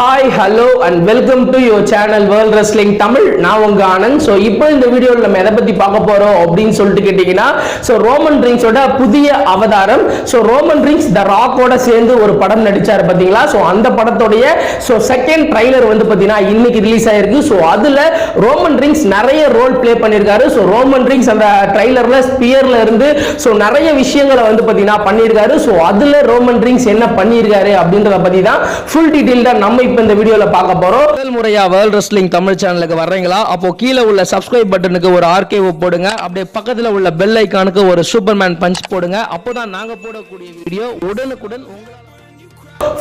Hi hello and welcome to your channel World Wrestling Tamil நான் உங்க Anand. So இப்போ இந்த வீடியோவில் நம்ம எதை பத்தி பார்க்க போறோம் அப்படின்னு சொல்லிட்டு கேட்டீங்கன்னா ஸோ ரோமன் ரிங்ஸோட புதிய அவதாரம் ஸோ ரோமன் ரிங்ஸ் த ராக்கோட சேர்ந்து ஒரு படம் நடித்தார் பார்த்தீங்களா? ஸோ அந்த படத்துடைய ஸோ செகண்ட் ட்ரைலர் வந்து பார்த்தீங்கன்னா இன்னைக்கு ரிலீஸ் ஆயிருக்கு. ஸோ அதுல ரோமன் ரிங்ஸ் நிறைய ரோல் ப்ளே பண்ணியிருக்காரு. ஸோ ரோமன் ரிங்ஸ் அந்த ட்ரைலர்ல ஸ்பியர்ல இருந்து ஸோ நிறைய விஷயங்களை வந்து பார்த்தீங்கன்னா பண்ணியிருக்காரு. ஸோ அதுல ரோமன் ரிங்ஸ் என்ன பண்ணியிருக்காரு அப்படின்றத பத்தி தான் ஃபுல் டீட்டெயில் நம்ம இப்போ இந்த வீடியோல பார்க்க போறோம். முதல் முறையா வேர்ல்ட் ரெஸ்லிங் தமிழ் சேனலுக்கு வர்றீங்களா? அப்போ கீழே உள்ள சப்ஸ்கிரைப் பட்டனுக்கு ஒரு ஆர்கேவ் போடுங்க. அப்படியே பக்கத்துல உள்ள பெல் ஐக்கானுக்கு ஒரு சூப்பர்மேன் பஞ்ச் போடுங்க. அப்போதான் நாங்க போடக்கூடிய வீடியோ உடனுக்குடன் உங்களுக்கு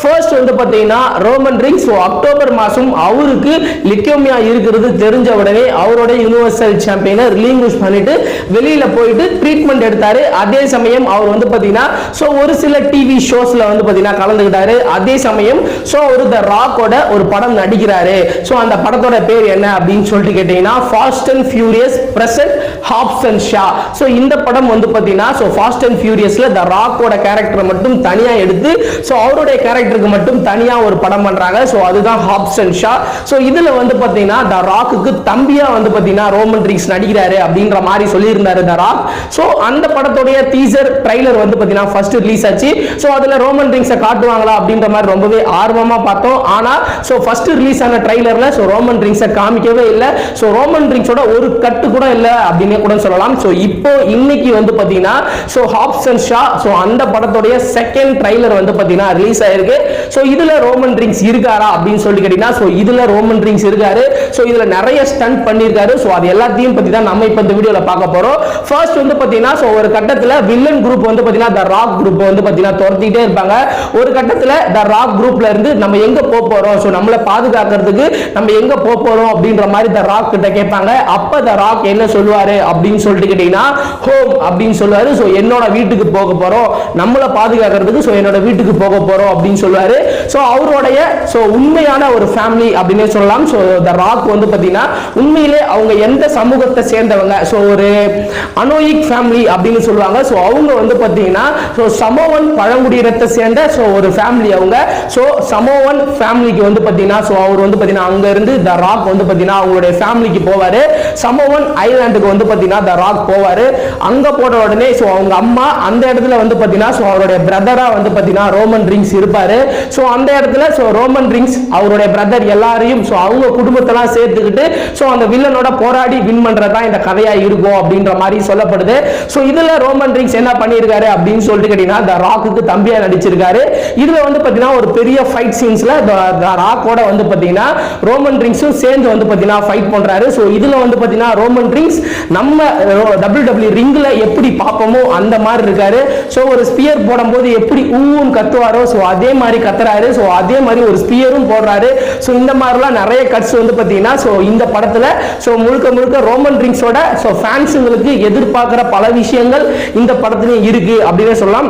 ஃபர்ஸ்ட் வந்து பார்த்தீங்கன்னா ரோமன் ரிங்ஸ் அக்டோபர் மாதம் அவருக்கு லிக்கோமியா இருக்கிறது தெரிஞ்ச உடனே அவரோட யூனிவர்சல் சாம்பியனை ரிலீங்குஷ் பண்ணிட்டு வெளியில போயிட்டு ட்ரீட்மெண்ட் எடுத்தாரு. அதே சமயம் அவர் வந்து பார்த்தீங்கன்னா ஸோ ஒரு சில டிவி ஷோஸில் வந்து பார்த்தீங்கன்னா கலந்துக்கிட்டாரு. அதே சமயம் ஸோ அவர் த ராக்கோட ஒரு படம் நடிக்கிறாரு. ஸோ அந்த படத்தோட பேர் என்ன அப்படின்னு சொல்லிட்டு கேட்டீங்கன்னா Fast and Furious present Hobbs and Shaw so இந்த படம் வந்து பார்த்தீங்கன்னா ஸோ ஃபாஸ்ட் அண்ட் ஃபியூரியஸில் த ராக்கோட கேரக்டரை மட்டும் தனியாக எடுத்து ஸோ அவருடைய கேரக்டருக்கு மட்டும் தனியாக ஒரு படம் பண்ணுறாங்க ஸோ அதுதான் ஹாப்ஸ் அண்ட் ஷா ஸோ இதில் வந்து பார்த்தீங்கன்னா த ராக்குக்கு தம்பியாக வந்து பார்த்தீங்கன்னா ரோமன் ரிங்ஸ் நடிக்கிறாரு அப்படின்ற மாதிரி சொல்லியிருந்தாரு த ராக் ஸோ அந்த படத்துடைய டீசர் ட்ரைலர் வந்து பார்த்தீங்கன்னா ஃபர்ஸ்ட் ரிலீஸ் ஆச்சு. ஸோ அதில் ரோமன் ரிங்ஸை காட்டுவாங்களா அப்படின்ற மாதிரி ரொம்பவே ஆர்வமாக பார்த்தோம். ஆனால் ஸோ ஃபர்ஸ்ட் ரிலீஸ் ஆன ட்ரைலரில் ஸோ ரோமன் ரிங்ஸை காமிக்கவே இல்லை. ஸோ ரோமன் ரிங்ஸோட ஒரு கட்டு கூட இல்லை அப்படின்னே கூட சொல்லலாம். ஸோ இப்போ இன்னைக்கு வந்து பார்த்தீங்கன்னா so Hobbs and Shaw so அந்த படத்துடைய செகண்ட் ட்ரைலர் வந்து பார்த்தீங்கன்னா ரிலீஸ் ஆயிருக்கு. சோ இதுல ரோமன் ரிங்ஸ் இருக்காரா அப்படின்னு சொல்லி கேட்டீங்கன்னா ஸோ இதுல ரோமன் ரிங்ஸ் இருக்காரு. ஸோ இதுல நிறைய ஸ்டண்ட் பண்ணிருக்காரு ஸோ அது எல்லாத்தையும் பத்தி தான் நம்ம இப்போ இந்த வீடியோல பார்க்க போறோம். ஃபர்ஸ்ட் வந்து பாத்தீங்கன்னா ஸோ ஒரு கட்டத்துல வில்லன் குரூப் வந்து பாத்தீங்கன்னா த ராக் குரூப் வந்து பாத்தீங்கன்னா துரத்திட்டே இருப்பாங்க. ஒரு கட்டத்துல த ராக் குரூப்ல இருந்து நம்ம எங்க போக போறோம்? சோ நம்மளை பாதுகாக்கிறதுக்கு நம்ம எங்க போக போறோம் அப்படின்ற மாதிரி த ராக் கிட்ட கேட்பாங்க. அப்ப த ராக் என்ன சொல்லுவாரு அப்படின்னு சொல்லிட்டு கேட்டீங்கன்னா ஹோம் அப்படின்னு சொல்லுவாரு. சோ என்னோட வீட்டுக்கு போக போறோம். நம்மள பாதுகாக்கிறதுக்கு ஸோ என்னோட வீட்டுக்கு போக போறோம் அப்படின்னு சொல்லுவாரு. ஸோ அவருடைய ஸோ உண்மையான ஒரு ஃபேமிலி அப்படின்னே சொல்லலாம். ஸோ த ராக் வந்து பார்த்தீங்கன்னா உண்மையிலே அவங்க எந்த சமூகத்தை சேர்ந்தவங்க? ஸோ ஒரு அனோயிக் ஃபேமிலி அப்படின்னு சொல்லுவாங்க. ஸோ அவங்க வந்து பார்த்தீங்கன்னா ஸோ சமோவன் பழங்குடியினத்தை சேர்ந்த ஸோ ஒரு ஃபேமிலி அவங்க. ஸோ சமோவன் ஃபேமிலிக்கு வந்து பார்த்தீங்கன்னா ஸோ அவர் வந்து பார்த்தீங்கன்னா அங்க இருந்து த ராக் வந்து பார்த்தீங்கன்னா அவங்களுடைய ஃபேமிலிக்கு போவாரு. சமோவன் ஐலாண்டுக்கு வந்து பார்த்தீங்கன்னா த ராக் போவார். அங்க போன உடனே ஸோ அவங்க அம்மா அந்த இடத்துல வந்து பார்த்தீங்கன்னா ஸோ அவருடைய பிரதரா வந்து பார்த்தீங்கன்னா ரோமன் ரிங்ஸ் இருப்பார். ஸோ அந்த இடத்துல ஸோ ரோமன் ரிங்ஸ் அவருடைய பிரதர் எல்லாரையும் ஸோ அவங்க குடும்பத்தெல்லாம் சேர்த்துக்கிட்டு ஸோ அந்த வில்லனோட போராடி வின் பண்றதா இந்த கதையா இருக்கும் அப்படின்ற மாதிரி சொல்லப்படுது. ஸோ இதுல ரோமன் ரிங்ஸ் என்ன பண்ணியிருக்காரு அப்படின்னு சொல்லிட்டு கேட்டீங்கன்னா த ராக்குக்கு தம்பியா நடிச்சிருக்காரு. இதுல வந்து பாத்தீங்கன்னா ஒரு பெரிய ஃபைட் சீன்ஸ்ல ராக்கோட வந்து பாத்தீங்கன்னா ரோமன் ரிங்ஸும் சேர்ந்து வந்து பாத்தீங்கன்னா ஃபைட் பண்றாரு. ஸோ இதுல வந்து பாத்தீங்கன்னா ரோமன் ரிங்ஸ் நம்ம டபிள்யூ டபிள்யூ ரிங்ல எப்படி பார்ப்போமோ அந்த மாதிரி இருக்காரு. ஸோ ஒரு ஸ்பியர் போடும்போது எப்படி ஊவும் கத்துவாரோ ஸோ அது அதே மாதிரி கத்துறாரு. ஸோ அதே மாதிரி ஒரு ஸ்பியரும் போடுறாரு. ஸோ இந்த மாதிரிலாம் நிறைய கட்ஸ் வந்து பார்த்தீங்கன்னா ஸோ இந்த படத்தில் ஸோ முழுக்க முழுக்க ரோமன் ரிங்ஸோட ஸோ ஃபேன்ஸுங்களுக்கு எதிர்பார்க்குற பல விஷயங்கள் இந்த படத்துலையும் இருக்கு. அப்படின்னு சொல்லலாம்.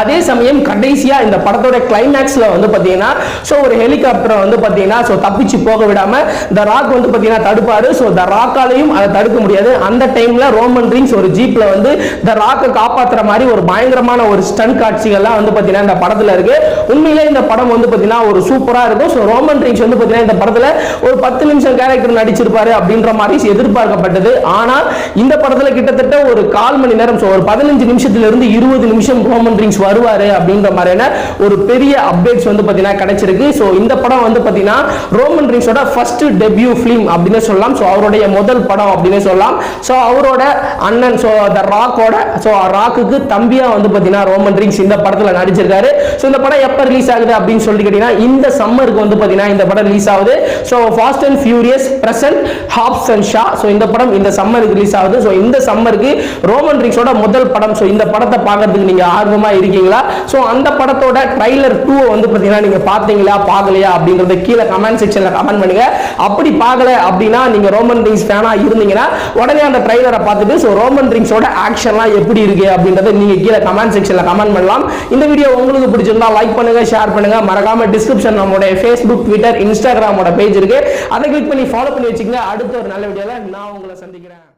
அதே சமயம் கடைசியா இந்த படத்தோட கிளைமேக்ஸ்ல வந்து பாத்தீங்கன்னா ஸோ ஒரு ஹெலிகாப்டரை வந்து பாத்தீங்கன்னா ஸோ தப்பிச்சு போக விடாம த ராக் வந்து பாத்தீங்கன்னா தடுப்பாரு. ஸோ த ராக்காலையும் அதை தடுக்க முடியாது. அந்த டைம்ல ரோமன் ரிங்ஸ் ஒரு ஜீப்ல வந்து த ராக்கை காப்பாத்துற மாதிரி ஒரு பயங்கரமான ஒரு ஸ்டன் காட்சிகள்லாம் வந்து பாத்தீங்கன்னா இந்த படத்துல இருக்கு. உண்மையிலே இந்த படம் வந்து பாத்தீங்கன்னா ஒரு சூப்பரா இருக்கும். ஸோ ரோமன் ரிங்ஸ் வந்து பாத்தீங்கன்னா இந்த படத்துல ஒரு பத்து நிமிஷம் கேரக்டர் நடிச்சிருப்பாரு அப்படின்ற மாதிரி எதிர்பார்க்கப்பட்டது. ஆனால் இந்த படத்துல கிட்டத்தட்ட ஒரு கால் மணி நேரம் ஸோ ஒரு பதினஞ்சு நிமிஷத்துல இருந்து இருபது நிமிஷம் ரோமன் ரிங்ஸ் வருவாரு அப்படின்ற மாதிரியான ஒரு பெரிய அப்டேட்ஸ் வந்து பாத்தீங்கன்னா கிடைச்சிருக்கு. ஸோ இந்த படம் வந்து பாத்தீங்கன்னா ரோமன் ரீஸோட ஃபர்ஸ்ட் டெபியூ ஃபிலிம் அப்படின்னு சொல்லலாம். ஸோ அவருடைய முதல் படம் அப்படின்னு சொல்லலாம். ஸோ அவரோட அண்ணன் ஸோ த ராக்கோட ஸோ ராக்குக்கு தம்பியா வந்து பாத்தீங்கன்னா ரோமன் ரிங்ஸ் இந்த படத்துல நடிச்சிருக்காரு. ஸோ இந்த படம் எப்போ ரிலீஸ் ஆகுது அப்படின்னு சொல்லி கேட்டீங்கன்னா இந்த சம்மருக்கு வந்து பாத்தீங்கன்னா இந்த படம் ரிலீஸ் ஆகுது. So Fast and Furious present Hobbs and Shaw so இந்த படம் இந்த சம்மருக்கு ரிலீஸ் ஆகுது. ஸோ இந்த சம்மருக்கு ரோமன் ரிங்ஸோட முதல் படம். ஸோ இந்த படத்தை பார்க்கறதுக்கு நீங்க ஆர்வமா இருக்கீங்களா ஸோ அந்த படத்தோட ட்ரைலர் டூ வந்து பார்த்தீங்கன்னா நீங்க பார்த்தீங்களா பார்க்கலையா அப்படின்றத கீழே கமெண்ட் செக்ஷன்ல கமெண்ட் பண்ணுங்க. அப்படி பார்க்கல அப்படின்னா நீங்க ரோமன் ரிங்ஸ் ஃபேனா இருந்தீங்கன்னா உடனே அந்த ட்ரைலரை பார்த்துட்டு ஸோ ரோமன் ரிங்ஸோட ஆக்ஷன்லாம் எப்படி இருக்கு அப்படின்றத நீங்க கீழே கமெண்ட் செக்ஷன்ல கமெண்ட் பண்ணலாம். இந்த வீடியோ உங்களுக்கு பிடிச்சிருந்தா லைக் பண்ணுங்க ஷேர் பண்ணுங்க. மறக்காம டிஸ்கிரிப்ஷன் நம்மளுடைய ஃபேஸ்புக் ட்விட்டர் இன்ஸ்டாகிராமோட பேஜ் இருக்கு. அதை கிளிக் பண்ணி ஃபாலோ பண்ணி வச்சுக்கோங்க. அடுத்த ஒரு நல்ல வீடியோல நான் உங்களை சந்திக்கிறேன்.